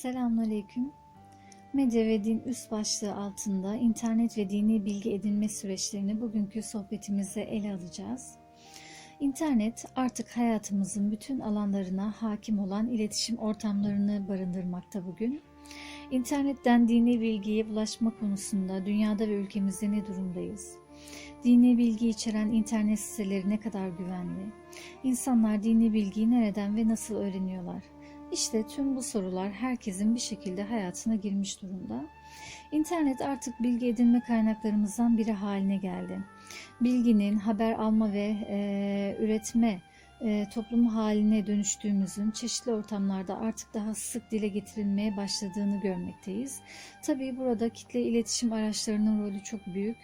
Selamünaleyküm. Medya ve din üst başlığı altında internet ve dini bilgi edinme süreçlerini bugünkü sohbetimizde ele alacağız. İnternet artık hayatımızın bütün alanlarına hakim olan iletişim ortamlarını barındırmakta bugün. İnternetten dini bilgiye ulaşma konusunda dünyada ve ülkemizde ne durumdayız? Dini bilgi içeren internet siteleri ne kadar güvenli? İnsanlar dini bilgiyi nereden ve nasıl öğreniyorlar? İşte tüm bu sorular herkesin bir şekilde hayatına girmiş durumda. İnternet artık bilgi edinme kaynaklarımızdan biri haline geldi. Bilginin haber alma ve e, üretme e, toplumu haline dönüştüğümüzün çeşitli ortamlarda artık daha sık dile getirilmeye başladığını görmekteyiz. Tabii burada kitle iletişim araçlarının rolü çok büyük.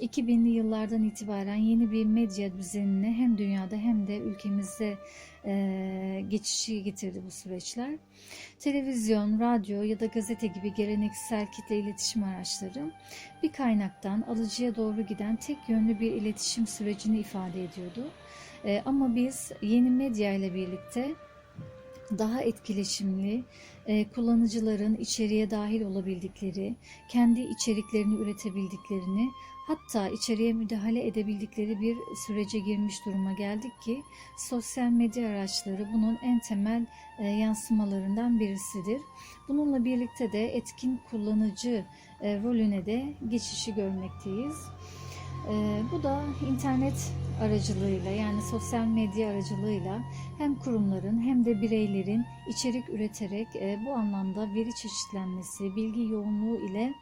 2000'li yıllardan itibaren yeni bir medya düzenine hem dünyada hem de ülkemizde e, geçişi getirdi bu süreçler. Televizyon, radyo ya da gazete gibi geleneksel kitle iletişim araçları bir kaynaktan alıcıya doğru giden tek yönlü bir iletişim sürecini ifade ediyordu. E, ama biz yeni medya ile birlikte daha etkileşimli, e, kullanıcıların içeriye dahil olabildikleri, kendi içeriklerini üretebildiklerini, hatta içeriye müdahale edebildikleri bir sürece girmiş duruma geldik ki sosyal medya araçları bunun en temel e, yansımalarından birisidir. Bununla birlikte de etkin kullanıcı e, rolüne de geçişi görmekteyiz. E, bu da internet aracılığıyla yani sosyal medya aracılığıyla hem kurumların hem de bireylerin içerik üreterek e, bu anlamda veri çeşitlenmesi, bilgi yoğunluğu ile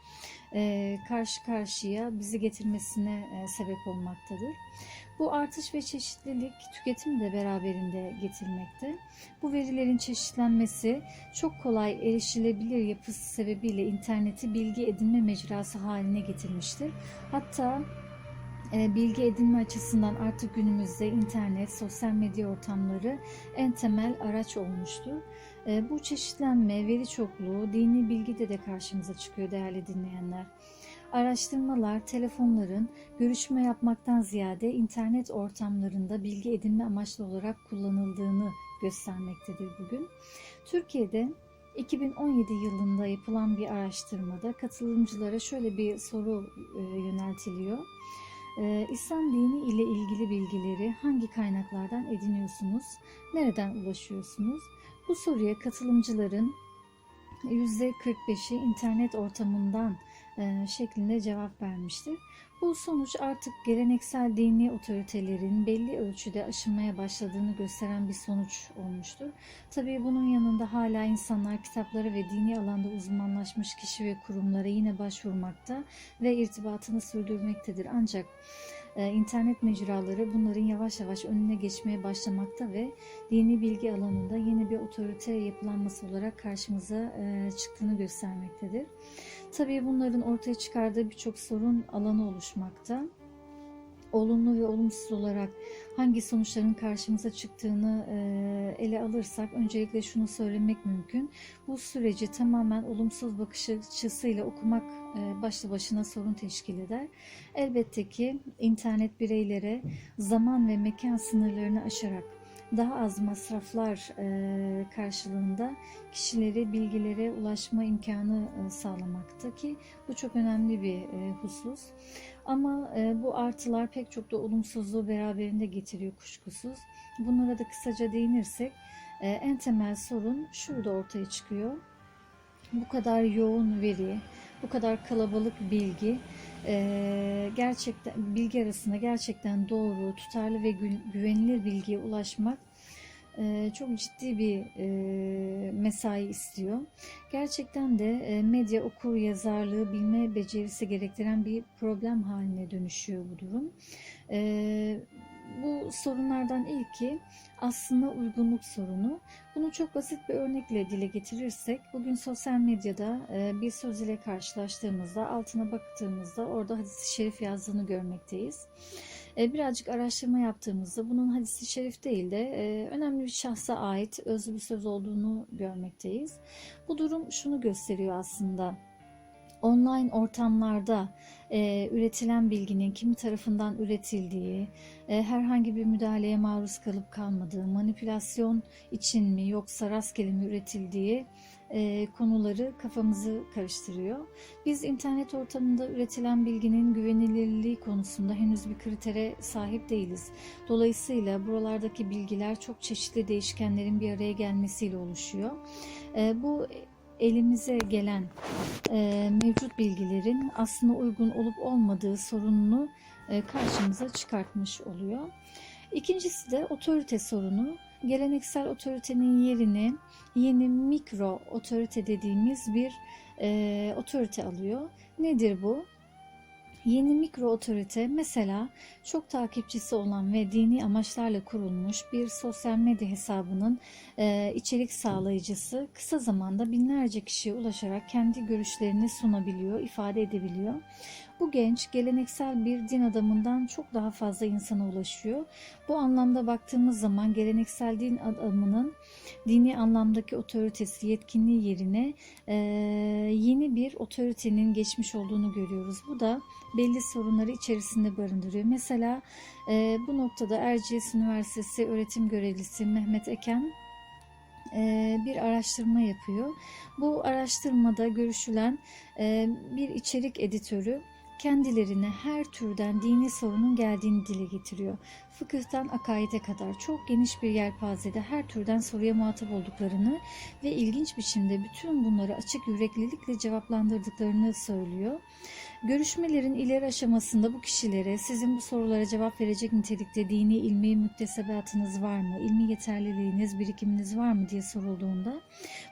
e, karşı karşıya bizi getirmesine e, sebep olmaktadır. Bu artış ve çeşitlilik tüketimi de beraberinde getirmekte. Bu verilerin çeşitlenmesi çok kolay erişilebilir yapısı sebebiyle interneti bilgi edinme mecrası haline getirmiştir. Hatta bilgi edinme açısından artık günümüzde internet, sosyal medya ortamları en temel araç olmuştur. E, bu çeşitlenme, veri çokluğu, dini bilgide de karşımıza çıkıyor değerli dinleyenler. Araştırmalar, telefonların görüşme yapmaktan ziyade internet ortamlarında bilgi edinme amaçlı olarak kullanıldığını göstermektedir bugün. Türkiye'de 2017 yılında yapılan bir araştırmada katılımcılara şöyle bir soru e, yöneltiliyor. Ee, İslam dini ile ilgili bilgileri hangi kaynaklardan ediniyorsunuz? Nereden ulaşıyorsunuz? Bu soruya katılımcıların %45'i internet ortamından e, şeklinde cevap vermiştir. Bu sonuç artık geleneksel dini otoritelerin belli ölçüde aşınmaya başladığını gösteren bir sonuç olmuştur. Tabii bunun yanında hala insanlar kitaplara ve dini alanda uzmanlaşmış kişi ve kurumlara yine başvurmakta ve irtibatını sürdürmektedir. Ancak internet mecraları bunların yavaş yavaş önüne geçmeye başlamakta ve dini bilgi alanında yeni bir otorite yapılanması olarak karşımıza e, çıktığını göstermektedir. Tabii bunların ortaya çıkardığı birçok sorun alanı oluşmakta. Olumlu ve olumsuz olarak hangi sonuçların karşımıza çıktığını e, ele alırsak öncelikle şunu söylemek mümkün. Bu süreci tamamen olumsuz bakış açısıyla okumak e, başlı başına sorun teşkil eder. Elbette ki internet bireylere zaman ve mekan sınırlarını aşarak daha az masraflar e, karşılığında kişileri bilgilere ulaşma imkanı e, sağlamakta ki bu çok önemli bir e, husus. Ama bu artılar pek çok da olumsuzluğu beraberinde getiriyor kuşkusuz. Bunlara da kısaca değinirsek en temel sorun şurada ortaya çıkıyor. Bu kadar yoğun veri, bu kadar kalabalık bilgi gerçekten bilgi arasında gerçekten doğru, tutarlı ve güvenilir bilgiye ulaşmak çok ciddi bir mesai istiyor. Gerçekten de medya okur yazarlığı bilme becerisi gerektiren bir problem haline dönüşüyor bu durum. Bu sorunlardan ilki aslında uygunluk sorunu. Bunu çok basit bir örnekle dile getirirsek, bugün sosyal medyada bir söz ile karşılaştığımızda, altına baktığımızda orada hadis-i şerif yazdığını görmekteyiz. Birazcık araştırma yaptığımızda bunun hadisi şerif değil de önemli bir şahsa ait özlü bir söz olduğunu görmekteyiz. Bu durum şunu gösteriyor aslında online ortamlarda e, üretilen bilginin kimi tarafından üretildiği, e, herhangi bir müdahaleye maruz kalıp kalmadığı, manipülasyon için mi yoksa rastgele mi üretildiği e, konuları kafamızı karıştırıyor. Biz internet ortamında üretilen bilginin güvenilirliği konusunda henüz bir kritere sahip değiliz. Dolayısıyla buralardaki bilgiler çok çeşitli değişkenlerin bir araya gelmesiyle oluşuyor. E, bu elimize gelen e, mevcut bilgilerin aslında uygun olup olmadığı sorununu e, karşımıza çıkartmış oluyor. İkincisi de otorite sorunu. Geleneksel otoritenin yerini yeni mikro otorite dediğimiz bir e, otorite alıyor. Nedir bu? Yeni mikro otorite mesela çok takipçisi olan ve dini amaçlarla kurulmuş bir sosyal medya hesabının e, içerik sağlayıcısı kısa zamanda binlerce kişiye ulaşarak kendi görüşlerini sunabiliyor, ifade edebiliyor. Bu genç geleneksel bir din adamından çok daha fazla insana ulaşıyor. Bu anlamda baktığımız zaman geleneksel din adamının dini anlamdaki otoritesi, yetkinliği yerine e, yeni bir otoritenin geçmiş olduğunu görüyoruz. Bu da belli sorunları içerisinde barındırıyor. Mesela e, bu noktada Erciyes Üniversitesi öğretim görevlisi Mehmet Eken bir araştırma yapıyor. Bu araştırmada görüşülen bir içerik editörü kendilerine her türden dini sorunun geldiğini dile getiriyor. Fıkıhtan akaide kadar çok geniş bir yelpazede her türden soruya muhatap olduklarını ve ilginç biçimde bütün bunları açık yüreklilikle cevaplandırdıklarını söylüyor. Görüşmelerin ileri aşamasında bu kişilere sizin bu sorulara cevap verecek nitelikte dini ilmi müktesebatınız var mı, ilmi yeterliliğiniz, birikiminiz var mı diye sorulduğunda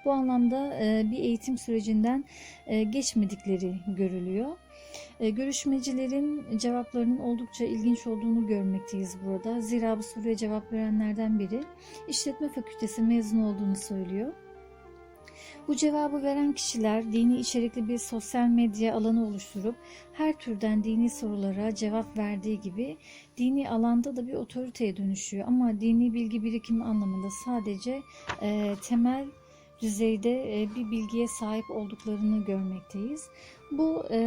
bu anlamda bir eğitim sürecinden geçmedikleri görülüyor. E, görüşmecilerin cevaplarının oldukça ilginç olduğunu görmekteyiz burada. Zira bu soruya cevap verenlerden biri işletme fakültesi mezunu olduğunu söylüyor. Bu cevabı veren kişiler dini içerikli bir sosyal medya alanı oluşturup her türden dini sorulara cevap verdiği gibi dini alanda da bir otoriteye dönüşüyor. Ama dini bilgi birikimi anlamında sadece e, temel düzeyde e, bir bilgiye sahip olduklarını görmekteyiz. Bu e,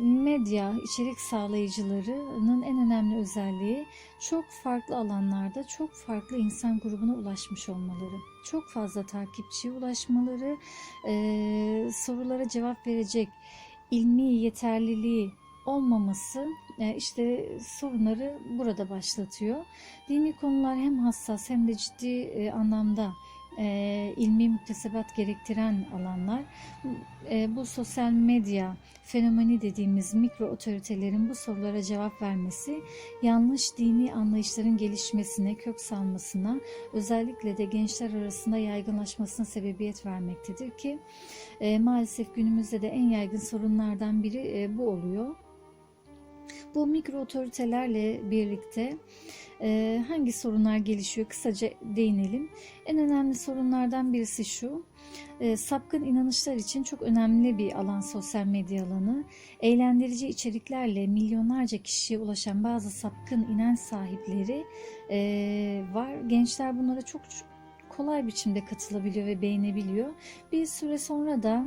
medya içerik sağlayıcılarının en önemli özelliği çok farklı alanlarda çok farklı insan grubuna ulaşmış olmaları. Çok fazla takipçiye ulaşmaları, sorulara cevap verecek ilmi yeterliliği olmaması işte sorunları burada başlatıyor. Dini konular hem hassas hem de ciddi anlamda e, ilmi müktesebat gerektiren alanlar. E, bu sosyal medya fenomeni dediğimiz mikro otoritelerin bu sorulara cevap vermesi yanlış dini anlayışların gelişmesine, kök salmasına, özellikle de gençler arasında yaygınlaşmasına sebebiyet vermektedir ki e, maalesef günümüzde de en yaygın sorunlardan biri e, bu oluyor. Bu mikro otoritelerle birlikte hangi sorunlar gelişiyor kısaca değinelim. En önemli sorunlardan birisi şu. E, sapkın inanışlar için çok önemli bir alan sosyal medya alanı. Eğlendirici içeriklerle milyonlarca kişiye ulaşan bazı sapkın inanç sahipleri e, var. Gençler bunlara çok kolay biçimde katılabiliyor ve beğenebiliyor. Bir süre sonra da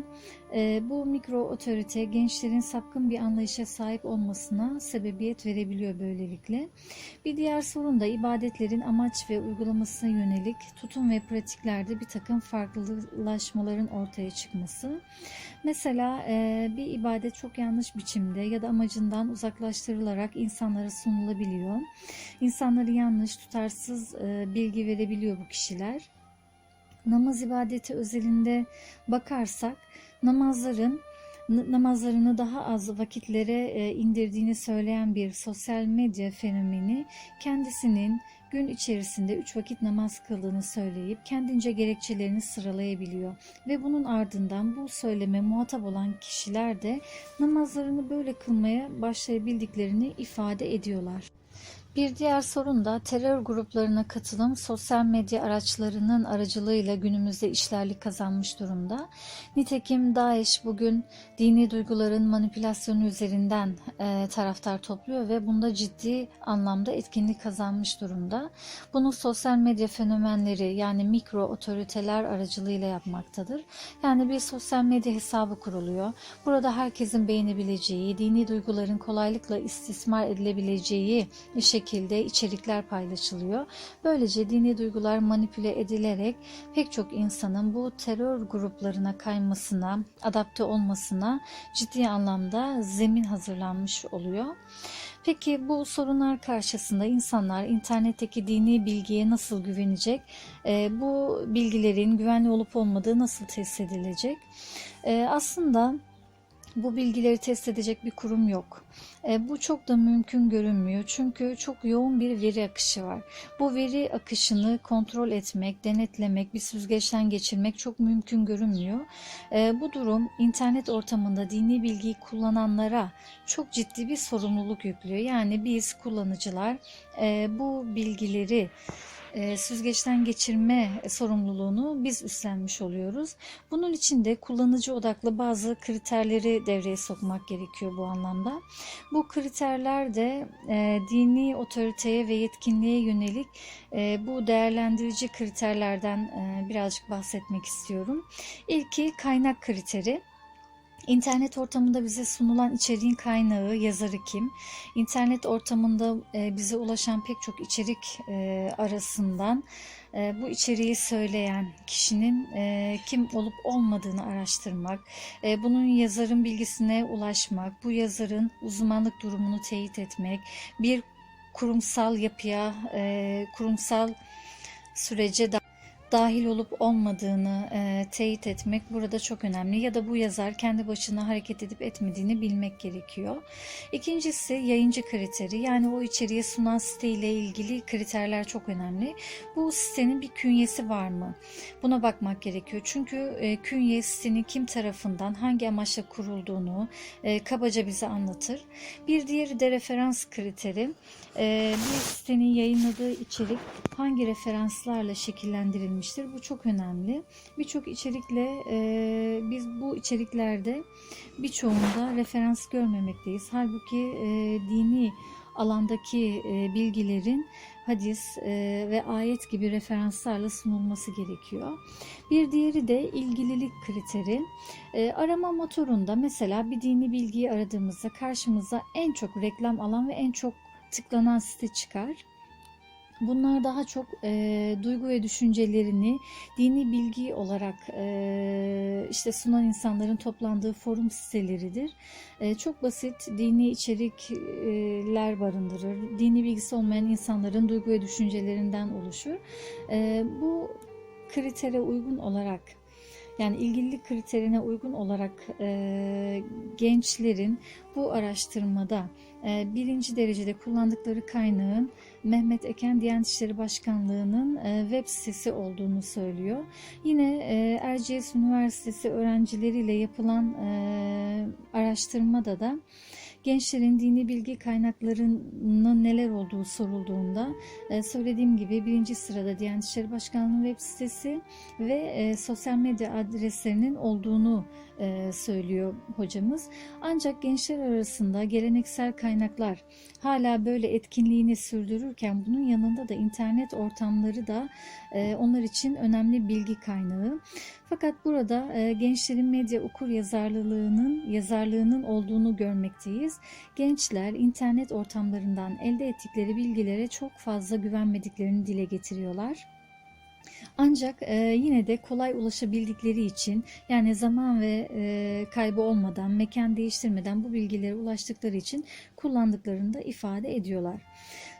e, bu mikro otorite gençlerin sapkın bir anlayışa sahip olmasına sebebiyet verebiliyor böylelikle. Bir diğer sorun da ibadetlerin amaç ve uygulamasına yönelik tutum ve pratiklerde bir takım farklılaşmaların ortaya çıkması. Mesela e, bir ibadet çok yanlış biçimde ya da amacından uzaklaştırılarak insanlara sunulabiliyor. İnsanları yanlış, tutarsız e, bilgi verebiliyor bu kişiler namaz ibadeti özelinde bakarsak namazların namazlarını daha az vakitlere e, indirdiğini söyleyen bir sosyal medya fenomeni kendisinin gün içerisinde üç vakit namaz kıldığını söyleyip kendince gerekçelerini sıralayabiliyor ve bunun ardından bu söyleme muhatap olan kişiler de namazlarını böyle kılmaya başlayabildiklerini ifade ediyorlar. Bir diğer sorun da terör gruplarına katılım sosyal medya araçlarının aracılığıyla günümüzde işlerlik kazanmış durumda. Nitekim DAEŞ bugün dini duyguların manipülasyonu üzerinden e, taraftar topluyor ve bunda ciddi anlamda etkinlik kazanmış durumda. Bunu sosyal medya fenomenleri yani mikro otoriteler aracılığıyla yapmaktadır. Yani bir sosyal medya hesabı kuruluyor. Burada herkesin beğenebileceği, dini duyguların kolaylıkla istismar edilebileceği şekilde içerikler paylaşılıyor. Böylece dini duygular manipüle edilerek pek çok insanın bu terör gruplarına kaymasına, adapte olmasına ciddi anlamda zemin hazırlanmış oluyor. Peki bu sorunlar karşısında insanlar internetteki dini bilgiye nasıl güvenecek? Ee, bu bilgilerin güvenli olup olmadığı nasıl test edilecek? Ee, aslında bu bilgileri test edecek bir kurum yok. E, bu çok da mümkün görünmüyor çünkü çok yoğun bir veri akışı var. Bu veri akışını kontrol etmek, denetlemek, bir süzgeçten geçirmek çok mümkün görünmüyor. E, bu durum internet ortamında dini bilgiyi kullananlara çok ciddi bir sorumluluk yüklüyor. Yani biz kullanıcılar e, bu bilgileri e, süzgeçten geçirme sorumluluğunu biz üstlenmiş oluyoruz. Bunun için de kullanıcı odaklı bazı kriterleri devreye sokmak gerekiyor bu anlamda. Bu kriterler de e, dini otoriteye ve yetkinliğe yönelik e, bu değerlendirici kriterlerden e, birazcık bahsetmek istiyorum. İlki kaynak kriteri. İnternet ortamında bize sunulan içeriğin kaynağı, yazarı kim? İnternet ortamında e, bize ulaşan pek çok içerik e, arasından e, bu içeriği söyleyen kişinin kim olup olmadığını araştırmak, bunun yazarın bilgisine ulaşmak, bu yazarın uzmanlık durumunu teyit etmek, bir kurumsal yapıya, kurumsal sürece da dahil olup olmadığını e, teyit etmek burada çok önemli ya da bu yazar kendi başına hareket edip etmediğini bilmek gerekiyor. İkincisi yayıncı kriteri yani o içeriği sunan site ile ilgili kriterler çok önemli. Bu sitenin bir künyesi var mı? Buna bakmak gerekiyor. Çünkü e, künye sitenin kim tarafından hangi amaçla kurulduğunu e, kabaca bize anlatır. Bir diğeri de referans kriteri. E, bir sitenin yayınladığı içerik hangi referanslarla şekillendirilmiştir? Bu çok önemli. Birçok içerikle e, biz bu içeriklerde birçoğunda referans görmemekteyiz. Halbuki e, dini alandaki e, bilgilerin hadis e, ve ayet gibi referanslarla sunulması gerekiyor. Bir diğeri de ilgililik kriteri. E, arama motorunda mesela bir dini bilgiyi aradığımızda karşımıza en çok reklam alan ve en çok tıklanan site çıkar. Bunlar daha çok e, duygu ve düşüncelerini dini bilgi olarak e, işte sunan insanların toplandığı forum siteleridir. E, çok basit dini içerikler barındırır. Dini bilgisi olmayan insanların duygu ve düşüncelerinden oluşur. E, bu kritere uygun olarak yani ilgililik kriterine uygun olarak e, gençlerin bu araştırmada e, birinci derecede kullandıkları kaynağın Mehmet Eken Diyanet İşleri Başkanlığı'nın e, web sitesi olduğunu söylüyor. Yine e, Erciyes Üniversitesi öğrencileriyle yapılan e, araştırmada da gençlerin dini bilgi kaynaklarının neler olduğu sorulduğunda e, söylediğim gibi birinci sırada Diyanet İşleri Başkanlığı web sitesi ve e, sosyal medya adreslerinin olduğunu e, söylüyor hocamız. Ancak gençler arasında geleneksel kaynaklar hala böyle etkinliğini sürdürürken bunun yanında da internet ortamları da onlar için önemli bilgi kaynağı. Fakat burada gençlerin medya okur yazarlığının yazarlığının olduğunu görmekteyiz. Gençler internet ortamlarından elde ettikleri bilgilere çok fazla güvenmediklerini dile getiriyorlar. Ancak e, yine de kolay ulaşabildikleri için yani zaman ve e, kaybı olmadan, mekan değiştirmeden bu bilgilere ulaştıkları için kullandıklarını da ifade ediyorlar.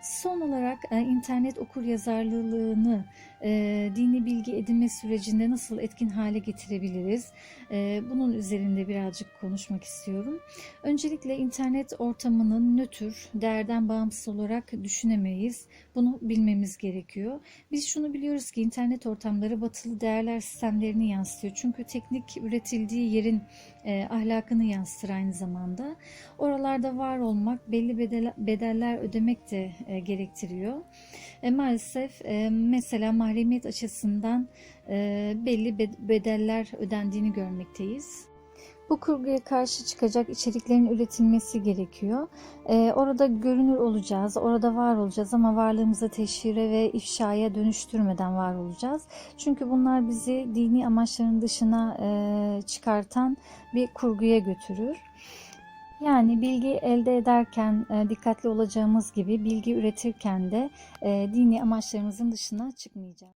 Son olarak e, internet okur yazarlığını e, dini bilgi edinme sürecinde nasıl etkin hale getirebiliriz? E, bunun üzerinde birazcık konuşmak istiyorum. Öncelikle internet ortamının nötr, değerden bağımsız olarak düşünemeyiz. Bunu bilmemiz gerekiyor. Biz şunu biliyoruz ki internet ortamları batılı değerler sistemlerini yansıtıyor. Çünkü teknik üretildiği yerin e, ahlakını yansıtır aynı zamanda. Oralarda var olmak, belli bedel, bedeller ödemek de e, gerektiriyor. E, maalesef e, mesela mahremiyet açısından e, belli be- bedeller ödendiğini görmekteyiz. Bu kurguya karşı çıkacak içeriklerin üretilmesi gerekiyor. Ee, orada görünür olacağız, orada var olacağız ama varlığımızı teşhire ve ifşaya dönüştürmeden var olacağız. Çünkü bunlar bizi dini amaçların dışına e, çıkartan bir kurguya götürür. Yani bilgi elde ederken e, dikkatli olacağımız gibi bilgi üretirken de e, dini amaçlarımızın dışına çıkmayacağız.